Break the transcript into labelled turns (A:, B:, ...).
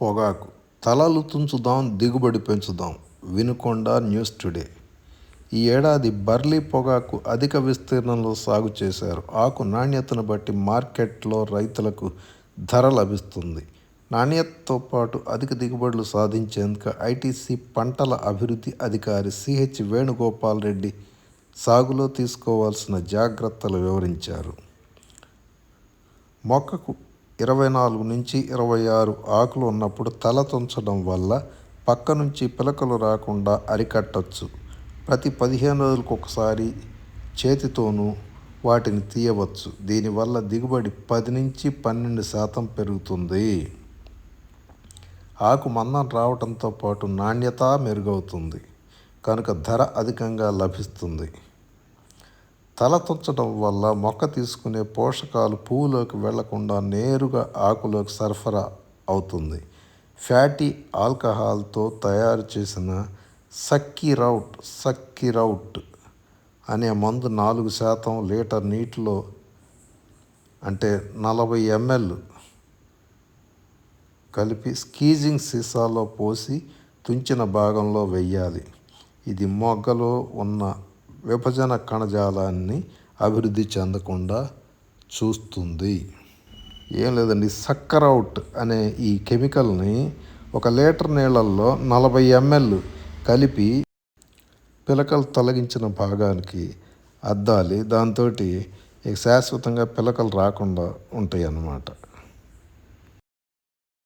A: పొగాకు. తలలు తుంచుదాం దిగుబడి పెంచుదాం. Vinukonda news today. ఈ ఏడాది బర్లీ పొగాకు అధిక విస్తీర్ణంలో సాగు చేశారు. ఆకు నాణ్యతను బట్టి మార్కెట్లో రైతులకు ధర లభిస్తుంది. నాణ్యతతో పాటు అధిక దిగుబడులు సాధించేందుకు ఐటీసీ పంటల అభివృద్ధి అధికారి సిహెచ్ వేణుగోపాల్ రెడ్డి సాగులో తీసుకోవాల్సిన జాగ్రత్తలు వివరించారు. మొక్కకు ఇరవై నాలుగు నుంచి ఇరవై ఆరు ఆకులు ఉన్నప్పుడు తల తుంచడం వల్ల పక్క నుంచి పిలకలు రాకుండా అరికట్టచ్చు. ప్రతి పదిహేను రోజులకు ఒకసారి చేతితోనూ వాటిని తీయవచ్చు. దీనివల్ల దిగుబడి పది నుంచి పన్నెండు శాతం పెరుగుతుంది. ఆకు మందం రావడంతో పాటు నాణ్యత మెరుగవుతుంది. కనుక ధర అధికంగా లభిస్తుంది. తల తుంచడం వల్ల మొక్క తీసుకునే పోషకాలు పువ్వులోకి వెళ్ళకుండా నేరుగా ఆకులోకి సరఫరా అవుతుంది. ఫ్యాటీ ఆల్కహాల్తో తయారు చేసిన సక్కిరౌట్ సక్కిరౌట్ అనే మందు నాలుగు శాతం లీటర్ నీటిలో అంటే నలభై ఎంఎల్ కలిపి స్కీజింగ్ సీసాలో పోసి తుంచిన భాగంలో వెయ్యాలి. ఇది మొగ్గలో ఉన్న విభజన కణజాలాన్ని అభివృద్ధి చెందకుండా చూస్తుంది. ఏం లేదండి సక్కరౌట్ అనే ఈ కెమికల్ని ఒక లీటర్ నీళ్ళల్లో నలభై ఎంఎల్ కలిపి పిలకలు తొలగించిన భాగానికి అద్దాలి. దాంతో శాశ్వతంగా పిలకలు రాకుండా ఉంటాయి అన్నమాట